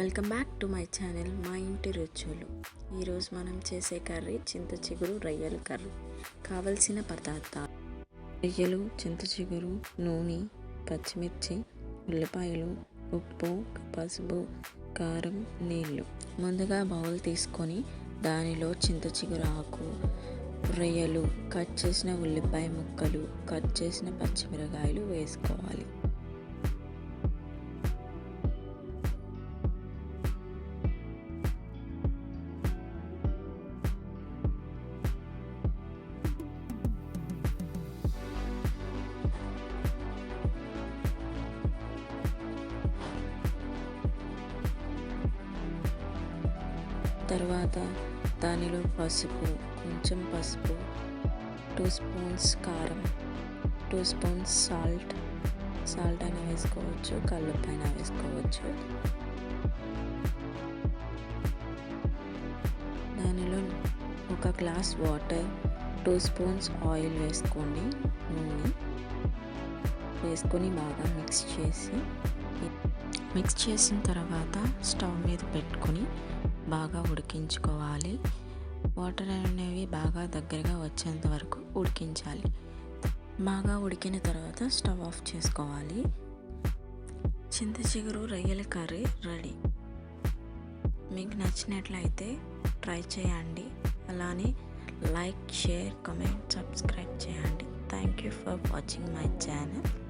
Welcome back to my channel మా ఇంటి రుచులు. ఈరోజు మనం చేసే కర్రీ చింత చిగురు రొయ్యలు కర్రీ. కావలసిన పదార్థాలు. రొయ్యలు చింత చిగురు నూనె పచ్చిమిర్చి ఉల్లిపాయలు ఉప్పు పసుపు కారం నీళ్ళు ముందుగా బౌల్ తీసుకొని దానిలో చింత చిగురు ఆకు రొయ్యలు కట్ చేసిన ఉల్లిపాయ ముక్కలు కట్ చేసిన పచ్చిమిరకాయలు వేసుకోవాలి. తర్వాత దానిలో పసుపు కొంచెం పసుపు టూ స్పూన్స్ కారం టూ స్పూన్స్ సాల్ట్ సాల్ట్ అయినా వేసుకోవచ్చు కల్లుప్పైనా వేసుకోవచ్చు. దానిలో ఒక glass water two spoons oil వేసుకోండి నూనె వేసుకొని బాగా మిక్స్ చేసి మిక్స్ చేసిన తర్వాత స్టవ్ మీద పెట్టుకొని బాగా ఉడికించుకోవాలి. వాటర్ అనేవి బాగా దగ్గరగా వచ్చేంత వరకు ఉడికించాలి. బాగా ఉడికిన తర్వాత స్టవ్ ఆఫ్ చేసుకోవాలి. చింత చిగురు రొయ్యల కర్రీ రెడీ. మీకు నచ్చినట్లయితే ట్రై చేయండి. అలానే లైక్ షేర్ కమెంట్ సబ్స్క్రైబ్ చేయండి. Thank you for watching my channel.